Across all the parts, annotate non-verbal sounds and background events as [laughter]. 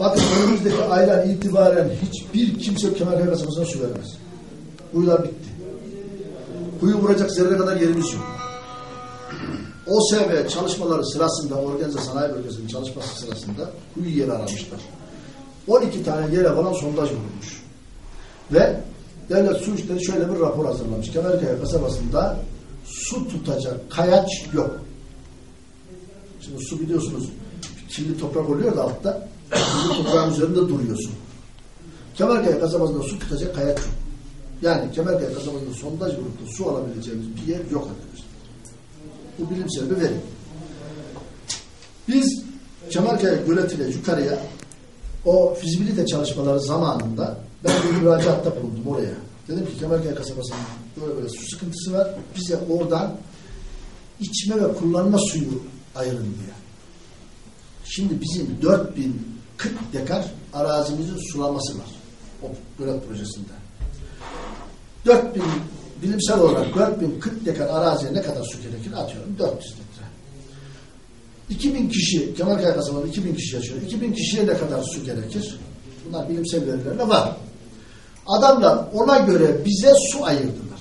Bakın önümüzdeki aydan itibaren hiçbir kimse Kemalkaya kasabasına su vermez. Kuyular bitti. Kuyu vuracak zerre kadar yerimiz yok. [clears throat] OSB çalışmaları sırasında, Organize Sanayi Bölgesi'nin çalışması sırasında kuyu yeri aramışlar. 12 tane yere falan sondaj vurulmuş. Ve Devlet Su İşleri şöyle bir rapor hazırlamış. Kemerkaya kasabasında su tutacak kayaç yok. Şimdi su biliyorsunuz kirli toprak oluyor da altta kirli toprağın üzerinde duruyorsun. Kemerkaya kasabasında su tutacak kayaç yok. Yani Kemerkaya kasabasında sondaj vurup da su alabileceğimiz bir yer yok arkadaşlar. Bu bilimsel bir veri. Biz Kemerkaya göletiyle yukarıya o fizibilite çalışmaları zamanında ben bir müracaatta bulundum oraya. Dedim ki Kemerkaya kasabasının böyle böyle su sıkıntısı var. Bize oradan içme ve kullanma suyu ayırın diye. Şimdi bizim 4040 dekar arazimizin sulaması var. O gölet projesinde. 4000 bilimsel olarak 4040 dekar araziye ne kadar su gerekir? Atıyorum 400 litre. 2000 kişi, Kemalkaya kasabasında 2000 kişi yaşıyor. 2000 kişiye ne kadar su gerekir? Bunlar bilimsel verilerle var. Adamlar ona göre bize su ayırdılar.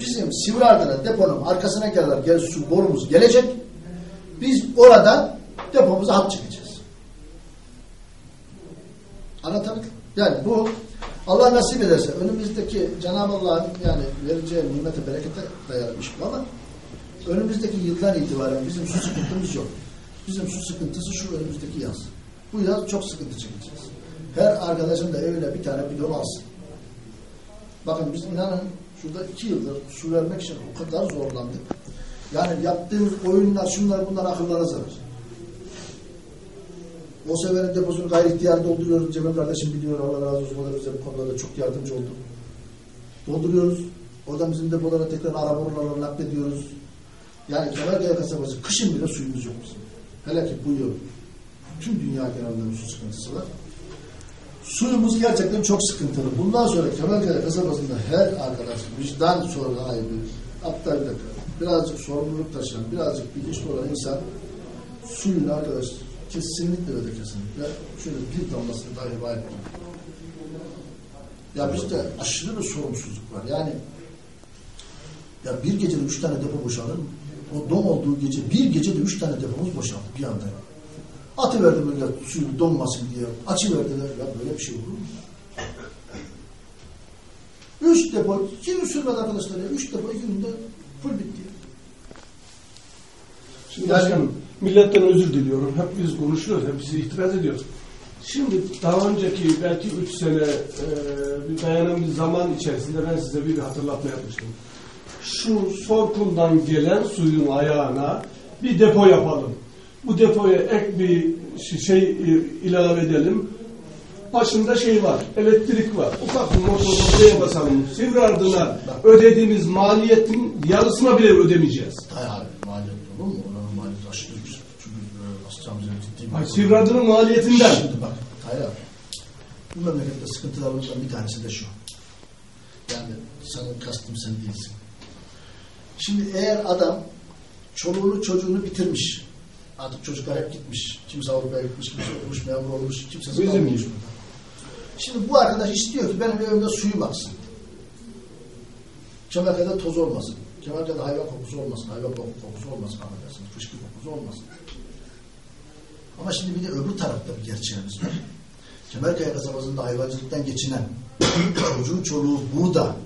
Bizim Sivriardına deponun arkasına kadar gel su borumuz gelecek. Biz orada depomuza hat çekeceğiz. Anlatabildim. Yani bu Allah nasip ederse önümüzdeki Cenab-ı Allah'ın yani vereceği nimete berekete dayanmış bu ama önümüzdeki yıldan itibaren bizim su sıkıntımız yok. Bizim su sıkıntısı şu önümüzdeki yaz. Bu yaz çok sıkıntı çekeceğiz. Her arkadaşın da evine bir tane bidon alsın. Bakın biz inanın şurada iki yıldır su vermek için o kadar zorlandık. Yani yaptığımız oyunlar, şunlar bunlar akıllara zarar. O seferin deposunu gayri ihtiyar dolduruyoruz. Cemil kardeşim biliyor. Allah razı olsun. O da bize bu konularda çok yardımcı oldu. Dolduruyoruz. Oradan bizim depolara tekrar ara borularla naklediyoruz. Yani Kemerkaya kasabası kışın bile suyumuz yok bizim. Hele ki bu yıl tüm dünya genelinde su sıkıntısı var. Suyumuz gerçekten çok sıkıntılı. Bundan sonra Kemerkaya kasabasında her arkadaş vicdan sahibi, dakika, birazcık sorumluluk taşıyan, birazcık bilinçli olan insan suyunu arkadaş kesinlikle öyle kesinlikle şöyle bir damlasını dahi var etmiyor. Ya bizde aşırı bir sorumsuzluk var. Yani ya bir gecede üç tane depo boşalır? O don olduğu gece bir gecede üç tane depomuz boşaldı bir anda. Atı verdi millet suyu donmasın diye. Açı verdiler. Ya böyle bir şey olur mu? Üç depo, kim sürmedi arkadaşlar ya? Üç depo iki günde full bitti. Şimdi başkanım, milletten özür diliyorum. Hep biz konuşuyoruz, hep bizi itiraz ediyoruz. Şimdi daha önceki belki üç sene e, bir dayanan bir zaman içerisinde ben size bir hatırlatma yapmıştım. Şu Sorkun'dan gelen suyun ayağına bir depo yapalım. Bu depoya ek bir şey e, ilave edelim. Başında şey var, elektrik var. Ufak bir motor oraya basalım. Sivri ardına ödediğimiz maliyetin yarısına bile ödemeyeceğiz. Hayır abi maliyet olur mu? Oranın maliyeti aşırı yüksek. Çünkü e, asacağımız ardının maliyetinden. Şimdi bak hayır abi. Bu memlekette sıkıntılarımızdan bir tanesi de şu. Yani senin kastım sen değilsin. Şimdi eğer adam çoluğunu çocuğunu bitirmiş. Artık çocuklar hep gitmiş. Kimse Avrupa'ya gitmiş, kimse okumuş, memur olmuş, kimse Bizim burada. Şimdi bu arkadaş istiyor ki benim evimde suyum aksın. Kemerka'da toz olmasın. Kemerka'da hayvan kokusu olmasın. Hayvan kokusu olmasın. Affedersiniz. Fışkı kokusu olmasın. Ama şimdi bir de öbür tarafta bir gerçeğimiz var. Kemerkaya kasabasında hayvancılıktan geçinen [coughs] çocuğu çoluğu burada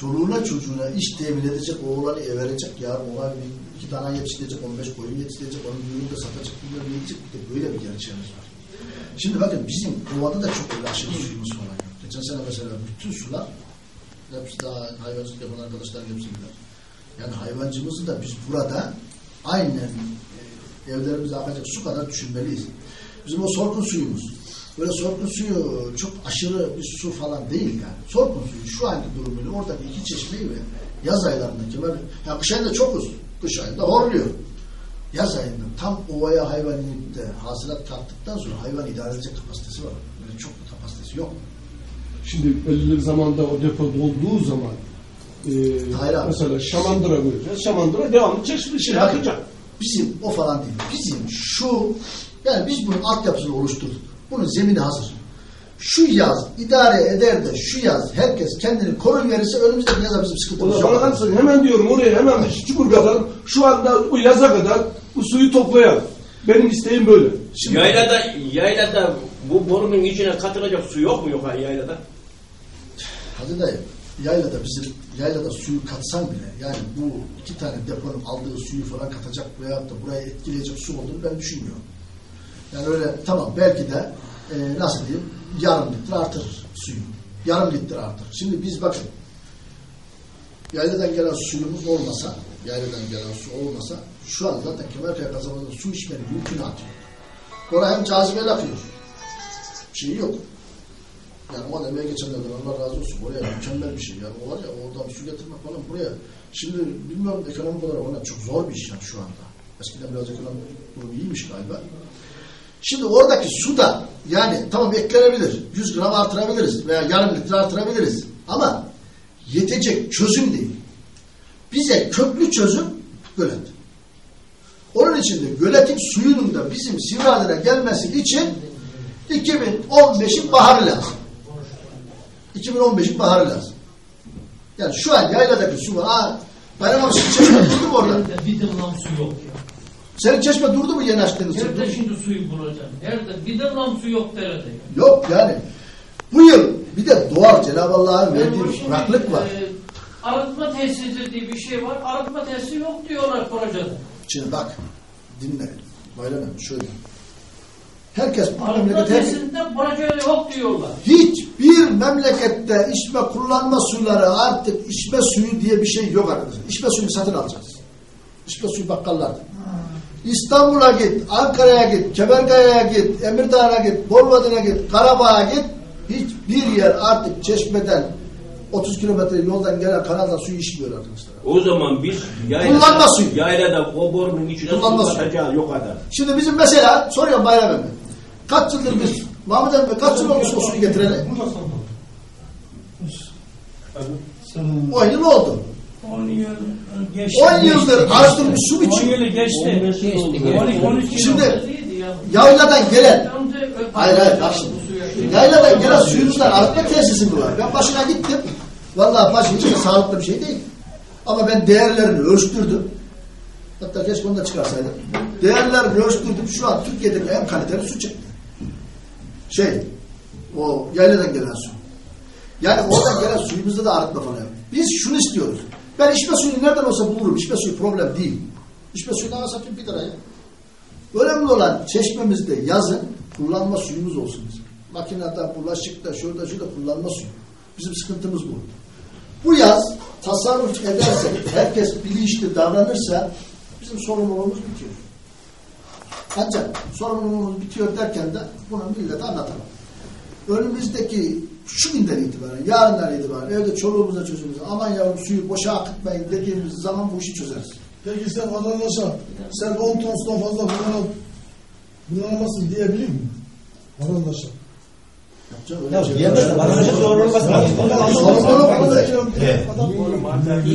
çoluğuna çocuğuna iş temin edecek, oğlanı verecek, yarın ona bir, iki tane yetiştirecek, 15 koyun yetiştirecek, onun büyüğünü de satacak, bunları yetecek. Bir de böyle bir gerçeğimiz var. Şimdi bakın bizim ovada da çok öyle aşırı suyumuz falan yok. Geçen sene mesela bütün sular hepsi daha hayvancılık yapan arkadaşlar hepsi bilir. Yani hayvancımızı da biz burada aynen evlerimize akacak su kadar düşünmeliyiz. Bizim o sorkun suyumuz. Böyle sorkun suyu çok aşırı bir su falan değil yani. Sorkun suyu şu anki durumuyla oradaki iki çeşmeyi ve yaz aylarındaki böyle, ya kış ayında çok uzun. Kış ayında horluyor. Yaz ayında tam ovaya hayvan inip de hasılat kattıktan sonra hayvan idare edecek kapasitesi var. Böyle çok bir kapasitesi yok. Şimdi belirli bir zamanda o depo dolduğu zaman e, Hayır abi. mesela şamandıra koyacağız. Şamandıra devamlı çeşitli şey akacak. Bizim o falan değil. Bizim şu yani biz bunun altyapısını oluşturduk. Bunun zemini hazır. Şu yaz idare eder de şu yaz herkes kendini korun verirse önümüzdeki yaza bizim sıkıntımız da yok. bana kalırsa hemen diyorum oraya hemen bir çukur kazalım. Şu anda bu yaza kadar bu suyu toplayalım. Benim isteğim böyle. Şimdi Yaylada, yaylada bu borunun içine katılacak su yok mu yok ha yaylada? Hadi dayı, yaylada bizim yaylada suyu katsan bile yani bu iki tane deponun aldığı suyu falan katacak veyahut da buraya etkileyecek su olduğunu ben düşünmüyorum. Yani öyle tamam belki de e, nasıl diyeyim yarım litre artırır suyu. Yarım litre artırır. Şimdi biz bakın yayladan gelen suyumuz olmasa yayladan gelen su olmasa şu anda zaten Kemerkaya kasabasında su içmenin mümkünatı yok. Oraya hem cazibeyle akıyor. Bir şey yok. Yani o demeye geçenlerden Allah razı olsun. Oraya mükemmel bir şey. Yani o ya oradan su getirmek falan buraya. Şimdi bilmiyorum ekonomik olarak ona çok zor bir iş yani şu anda. Eskiden biraz ekonomik durum iyiymiş galiba. Şimdi oradaki su da yani tamam eklenebilir. 100 gram artırabiliriz veya yarım litre artırabiliriz. Ama yetecek çözüm değil. Bize köklü çözüm gölet. Onun için de göletin suyunun da bizim Sivriada'ya gelmesi için 2015'in baharı lazım. 2015'in baharı lazım. Yani şu an yayladaki su var. Aa, Bayram abi senin çeşme durdu mu orada? Bir damlam su yok ya. Senin çeşme durdu mu yeni açtığınız? Nerede şimdi suyu bulacağım? Nerede? Bir damlam su yok derede ya. Yok yani. Bu yıl bir de doğal Cenab-ı Allah'ın verdiği Yani bir şimdi, kuraklık var. e, arıtma tesisi diye bir şey var. Arıtma tesisi yok diyorlar projede. Şimdi bak dinle. Bayram şöyle. Herkes bu memlekette projede yok diyorlar. hiçbir memlekette içme kullanma suları artık içme suyu diye bir şey yok arkadaşlar. İçme suyunu satın alacağız. İçme suyu bakkallarda. İstanbul'a git, Ankara'ya git, Kemerkaya'ya git, Emirdağ'a git, Bolvadin'e git, Karabağ'a git. Hiçbir yer artık çeşmeden 30 kilometre yoldan gelen kanaldan suyu içmiyor arkadaşlar. O zaman biz yaylada, Kullanma suyu. yaylada o borunun içine Kullanma su suyu. katacağı yok adam. Şimdi bizim mesela soruyorum Bayram Emre. Kaç yıldır biz Mahmut Emre kaç yıl olmuş o suyu getireli? 10 yıl oldu. 10 yıl geçti. 10 yıldır arıtılmış su 10 biçimi. yılı geçti. 12 13 yıl. Şimdi yayladan gelen Hayır hayır bak şimdi. Yayladan gelen suyumuzdan arıtma tesisi mi var? Ben başına gittim. Vallahi başı hiç de sağlıklı bir şey değil. Ama ben değerlerini ölçtürdüm. Hatta keşke onu da çıkarsaydım. Değerlerini ölçtürdüm. Şu an Türkiye'deki en kaliteli su çıktı. Şey, o yayladan gelen su. Yani oradan gelen suyumuzda da arıtma falan yok. Biz şunu istiyoruz. Ben içme suyunu nereden olsa bulurum. İçme suyu problem değil. İçme suyunu ana satayım bir liraya. Önemli olan çeşmemizde yazın kullanma suyumuz olsun bizim. Makinede, bulaşıkta, şurada, şurada kullanma suyu. Bizim sıkıntımız bu. Bu yaz tasarruf edersek, herkes bilinçli davranırsa bizim sorumluluğumuz bitiyor. Ancak sorumluluğumuz bitiyor derken de bunu millete anlatalım. Önümüzdeki şu günden itibaren, yarından itibaren evde çoluğumuza çocuğumuza aman yavrum suyu boşa akıtmayın dediğimiz zaman bu işi çözeriz. Peki sen vatandaşa sen 10 tonsdan fazla kullanam, kullanamazsın diyebilir miyim? Vatandaşa. Yapacağım öyle bir şey. Diyemez. Vatandaşa zor olmaz. Sorumluluk burada.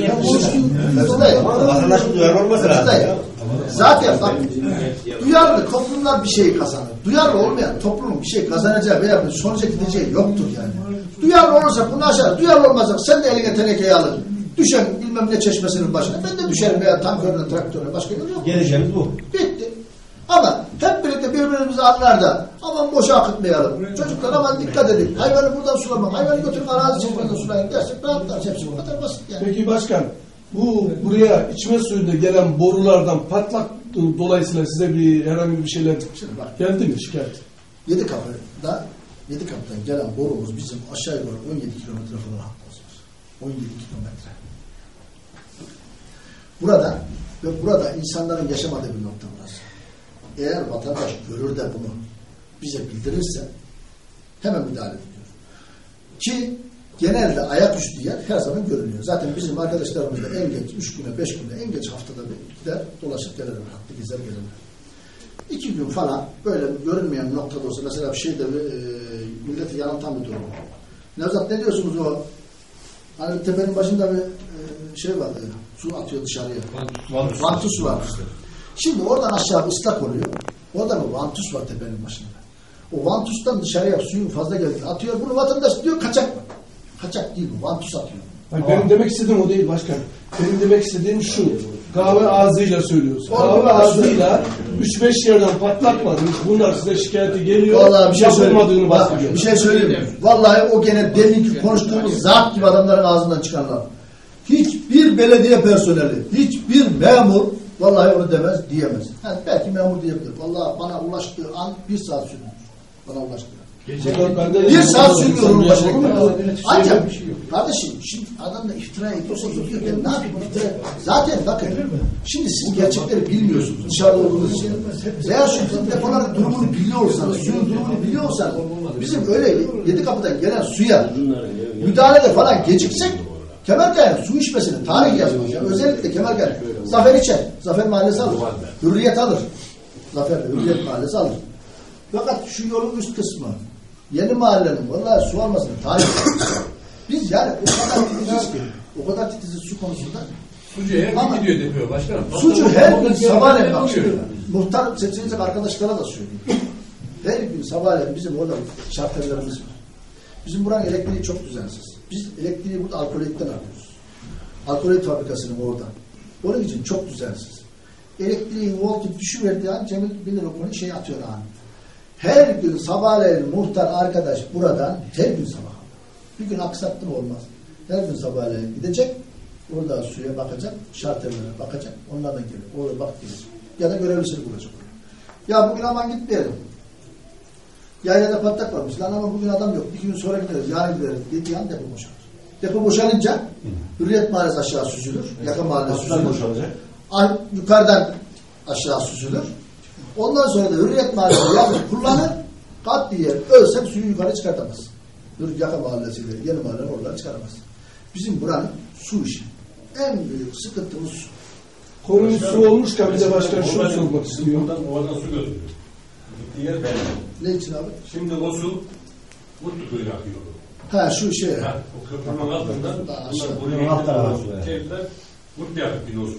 Ben konuştum. Vatandaşın duyarlı olması lazım. Zaten bak duyarlı toplumlar bir şey kazanır. Duyarlı olmayan toplumun bir şey kazanacağı veya bir sonuca gideceği yoktur yani. Duyarlı olursa bunu aşar. Duyarlı olmazsa sen de eline tenekeyi alır. Düşen bilmem ne çeşmesinin başına. Ben de düşerim veya tankörüne, traktöre başka yolu yok. Geleceğimiz bu. Bitti. Ama hep birlikte birbirimizi anlar da aman boşa akıtmayalım. Çocuklar aman dikkat edin. Hayvanı buradan sulamak. Hayvanı götürüp arazi çeşmeden sulayın dersek rahatlar. Hepsi bu kadar basit yani. Peki başkan bu buraya içme suyunda gelen borulardan patlak dolayısıyla size bir herhangi bir şeyler bak. geldi mi şikayet? Yedi kapıda Yedi kapıdan gelen borumuz bizim aşağı yukarı 17 kilometre falan hattımız var. 17 kilometre. Burada ve burada insanların yaşamadığı bir nokta burası. Eğer vatandaş görür de bunu bize bildirirse hemen müdahale ediyor. Ki genelde ayaküstü yer her zaman görünüyor. Zaten bizim arkadaşlarımız da en geç 3 güne 5 güne en geç haftada bir gider dolaşıp gelirler. Hattı gezer gelirler. İki gün falan böyle görünmeyen noktada olsa mesela bir şeyde bir, e, milleti yanıltan bir durum. Nevzat ne diyorsunuz o? Hani tepenin başında bir e, şey vardı. Su atıyor dışarıya. Vantus var. Şimdi oradan aşağı ıslak oluyor. Orada bir vantus var tepenin başında. O vantustan dışarıya suyun fazla geldi. Atıyor bunu vatandaş diyor kaçak mı? Kaçak değil bu. Vantus atıyor. Hayır, benim demek istediğim o değil başkan. Benim demek istediğim şu. Kahve ağzıyla söylüyoruz. Onu Kahve ağzıyla 3-5 yerden patlatmadınız. Bunlar size şikayeti geliyor. Vallahi bir şey söyleyeyim. Bak, bahsediyor. bir şey söyleyeyim? Vallahi o gene deminki konuştuğumuz zat gibi adamların ağzından çıkanlar. Hiçbir belediye personeli, hiçbir memur vallahi onu demez, diyemez. Ha, belki memur diyebilir. Vallahi bana ulaştığı an bir saat sürmüş. Bana ulaştığı Bir saat sürmüyor onun başına. Ancak kardeşim şimdi adam da iftira ediyorsa ediyor. Ben ne yapayım iftira? Zaten bakın şimdi siz gerçekleri bilmiyorsunuz. Dışarıda olduğunuz için. Veya şu depoların durumunu biliyorsanız, suyun durumunu biliyorsanız bizim öyle yedi kapıdan gelen suya müdahalede falan geciksek Kemerkaya su içmesinin tarih yazmaz. Ya. Özellikle Kemerkaya. Zafer içer. Zafer mahallesi alır. Hürriyet alır. Zafer Hürriyet mahallesi alır. Fakat şu yolun üst kısmı yeni mahallenin vallahi su almasının tarih yazmaz. Biz yani o kadar titiziz ki o kadar titiziz su konusunda. Sucu her gün gidiyor depoya başkanım. Sucu her gün sabahleyin bak muhtar seçilecek arkadaşlara da söyleyeyim. Her gün sabahleyin bizim orada şartellerimiz var. Bizim buranın elektriği çok düzensiz. Biz elektriği burada alkolikten alıyoruz. Alkolik fabrikasının orada. Onun için çok düzensiz. Elektriğin voltu düşüverdiği an Cemil bilir o konuyu şey atıyor anında. Her gün sabahleyin muhtar arkadaş buradan her gün sabah. Bir gün aksattım olmaz. Her gün sabahleyin gidecek. Orada suya bakacak, şartellerine bakacak. Onlardan gelir. Orada bak gelecek. Ya da görevlisini bulacak. Ya bugün aman gitmeyelim. Yaylada patlak varmış. Lan ama bugün adam yok. İki gün sonra gideriz. Yarın gideriz. Dediği an depo boşalır. Depo boşalınca Hürriyet Mahallesi aşağı süzülür. Yakın mahalle süzülür. Ar- yukarıdan aşağı süzülür. Ondan sonra da Hürriyet Mahallesi yazın kullanır. Kat diye ölsem suyu yukarı çıkartamaz. Hür Yakın Mahallesi'yle yeni mahalle oraları çıkaramaz. Bizim buranın su işi. En büyük sıkıntımız su. Konumuz su olmuşken bir de başkan şunu Oradan- sormak istiyorum. Oradan, oradan su götürüyor. Gittiği yer belli. Ne için abi? Şimdi o su Mutlu'ya akıyor. Ha şu şey. Ha, o köprünün altından Daha bunlar aşağı. buraya Alt evet. Keyifler Mutlu'ya akıyor o su.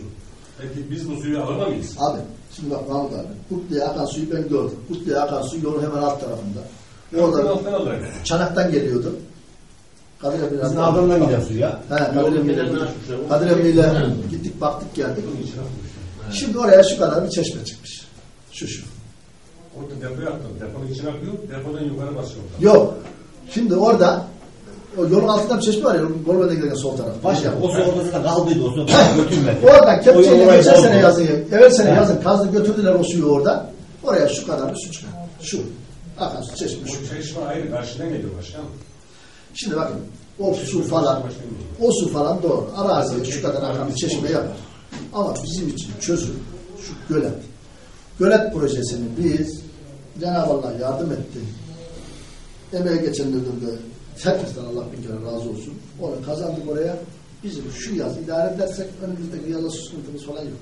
Peki biz bu suyu alamayız. Abi şimdi bak Mahmut abi. Kutlu'ya akan suyu ben gördüm. Kutlu'ya akan su yolun hemen alt tarafında. Orada. Çanak'tan geliyordu. Kadir Emre'yle Bizim adamdan gider su ya. He, Kadir Emre'yle. Kadir Emre'yle gittik baktık geldik. Şimdi oraya şu kadar bir çeşme çıkmış. Şu şu. Orada depoya attım. Deponun içine akıyor. Depodan yukarı basıyor. Yok. Şimdi orada o yolun altında bir çeşme var ya, Golben'e giden sol taraf. Başka o su orada da kaldıydı o su. Götürmedi. Oradan kepçeyle geçen sene yazın, evvel sene yazın kazdı götürdüler o suyu orada. Oraya şu kadar bir su çıkar. Şu. Akan su çeşme şu. O çeşme ayrı karşıdan geliyor başkanım. Şimdi bakın o su falan o su falan doğru. Araziye şu kadar akan bir çeşme yapar. Ama bizim için çözüm şu gölet. Gölet projesini biz Cenab-ı Allah yardım etti. Emeğe geçenlerden de herkesten Allah bin kere razı olsun. Onu kazandık oraya. Bizim şu yaz idare edersek önümüzdeki yaza sıkıntımız falan yok.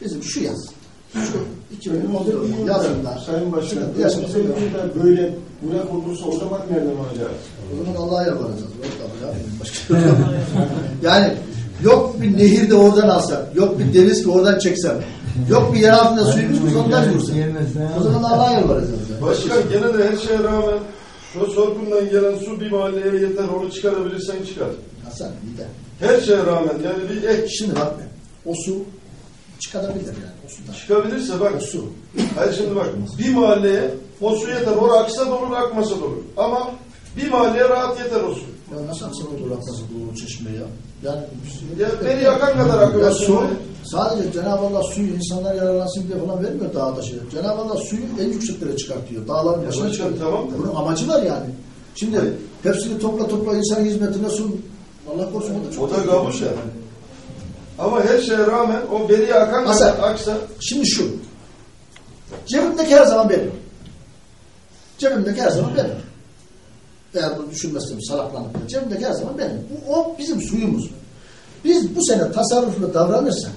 Bizim şu yaz şu 2014 yazında Sayın Başkan, sıkıntı yaşaması yok. da böyle burak olursa o zaman nereden alacağız? O zaman Allah'a tabii ya. Başka [laughs] yani yok bir nehir de oradan alsak, yok bir deniz ki oradan çeksem, yok bir yer altında suyumuz biz ondan vursak. O zaman Allah'a yalvaracağız. Yani. Başkan gene de her şeye rağmen şu sorgundan gelen su bir mahalleye yeter onu çıkarabilirsen çıkar. Hasan de. Her şeye rağmen yani bir ek Şimdi bak be, o su çıkabilir yani o sudan. çıkabilirse bak O su. Hayır şimdi bak bir mahalleye o su yeter. Orada aksa da olur akmasa da olur. Ama bir mahalleye rahat yeter o su. Ya nasıl aksan olur akması bu çeşme ya? Yani Ya beni yakan kadar akıyor. ya su sadece Cenab-ı Allah suyu insanlar yararlansın diye falan vermiyor dağa taşı. Cenab-ı Allah suyu en yükseklere çıkartıyor. Dağların başına çıkartıyor. tamam. Bunun amacı var yani. Şimdi hepsini topla topla insan hizmetine sun. Allah korusun o da çok O da şey. ya. Ama her şeye rağmen o beriye akan Hasan. kadar aksa Şimdi şu. Cebimdeki her zaman benim. Cebimdeki her zaman benim. Eğer bunu düşünmezsem salaklanıp da cebimdeki her zaman benim. Bu, o bizim suyumuz. Biz bu sene tasarruflu davranırsak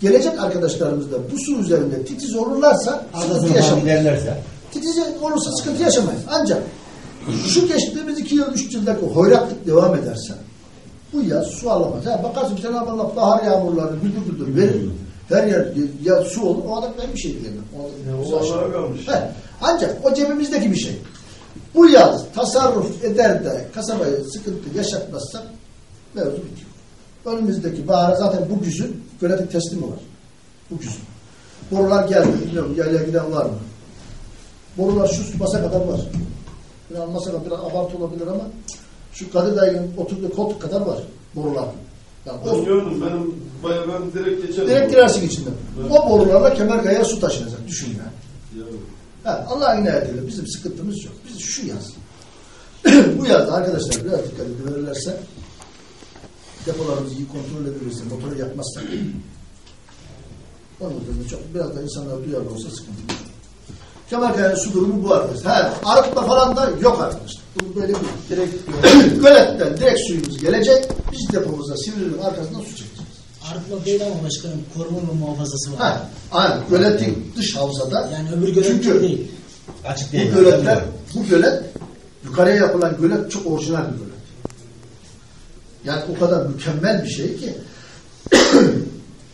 gelecek arkadaşlarımız da bu su üzerinde titiz olurlarsa sıkıntı yaşamayız. Titiz olursa sıkıntı yaşamayız. Ancak şu geçtiğimiz iki yıl, üç yıldaki hoyratlık devam ederse bu yaz su alamaz. Ha, bakarsın Cenab-ı Allah bahar yağmurlarını güldür güldür verir. Her yer ya su olur. O adam ben bir şey diyemem. O, o Allah'a kalmış. He. Ancak o cebimizdeki bir şey. Bu yaz tasarruf eder de kasabayı sıkıntı yaşatmazsak mevzu bitiyor. Önümüzdeki bahara zaten bu güzün göletin teslimi var. Bu güzün. Borular geldi. Bilmiyorum yaylaya giden var mı? Borular şu masa kadar var. Biraz masa kadar biraz abartı olabilir ama şu Kadir Dayı'nın oturduğu koltuk kadar var borular. Yani o, Ben gördüm benim bayağı ben direkt geçerim. direkt girersin içinden. O borularla Kemerkaya'ya su taşınacak. Düşün yani. Ya. Ha, Allah'ın inayetiyle bizim sıkıntımız yok. Biz şu yaz. [clears throat] bu yazda arkadaşlar biraz dikkat verirlerse depolarımızı iyi kontrol edebilirse, motoru yakmazsak onun üzerinde çok biraz da insanlar duyarlı olsa sıkıntı yok. Kemalkaya'nın su durumu bu arkadaşlar. Ha, arıtma falan da yok arkadaşlar. Bu böyle bir direkt [clears throat] göletten direkt suyumuz gelecek. Biz depomuza Sivri'nin arkasından su çekeceğiz. Arıtma değil ama başkanım koruma ve muhafazası var. Ha, aynen. Göletin dış havzada Yani öbür gölet Çünkü- değil. Açık Bu değil. göletler, bu gölet yukarıya yapılan gölet çok orijinal bir gölet. Yani o kadar mükemmel bir şey ki [coughs]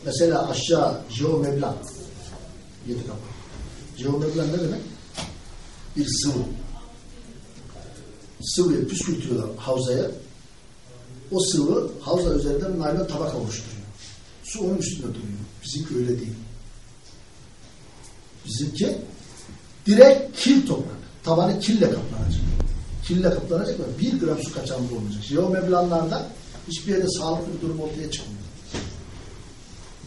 mesela aşağı jeomeblan yedi kapı. Jeomeblan ne demek? Bir sıvı. Sıvıyı püskürtüyorlar havzaya. O sıvı havza üzerinden naylon tabaka oluşturuyor. Su onun üstünde duruyor. Bizimki öyle değil. Bizimki direkt kil toprak. Tabanı kille kaplanacak. Kille kaplanacak ve bir gram su kaçağında olmayacak. Jeomeblanlarda hiçbir yerde sağlıklı bir durum ortaya çıkmıyor.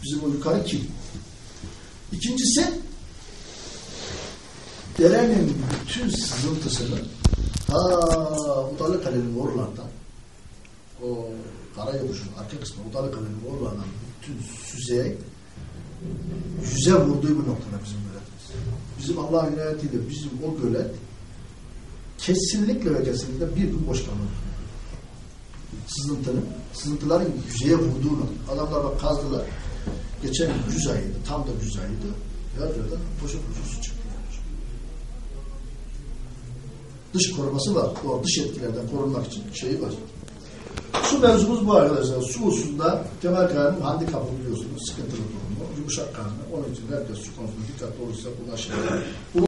Bizim o yukarı kil. İkincisi derenin bütün sızıntısını ta Udalı Kale'nin oralardan o Karayoluş'un arka kısmı Udalı Kale'nin oralardan süzeye yüze vurduğu bir noktada bizim göletimiz. Bizim Allah'ın inayetiyle bizim o gölet kesinlikle ve kesinlikle bir gün boş kalmadı. Sızıntının, sızıntıların yüzeye vurduğu nokta. Adamlar bak kazdılar. Geçen güz ayıydı, tam da güz ayıydı. Yerlerden boşa boşa su çıktı. Dış koruması var. O dış etkilerden korunmak için şeyi var. Su mevzumuz bu arkadaşlar. Su hususunda Kemal Kaya'nın handikapı biliyorsunuz. Sıkıntılı durumu. Yumuşak karnı. Onun için herkes su konusunda dikkatli olursa aşağıya.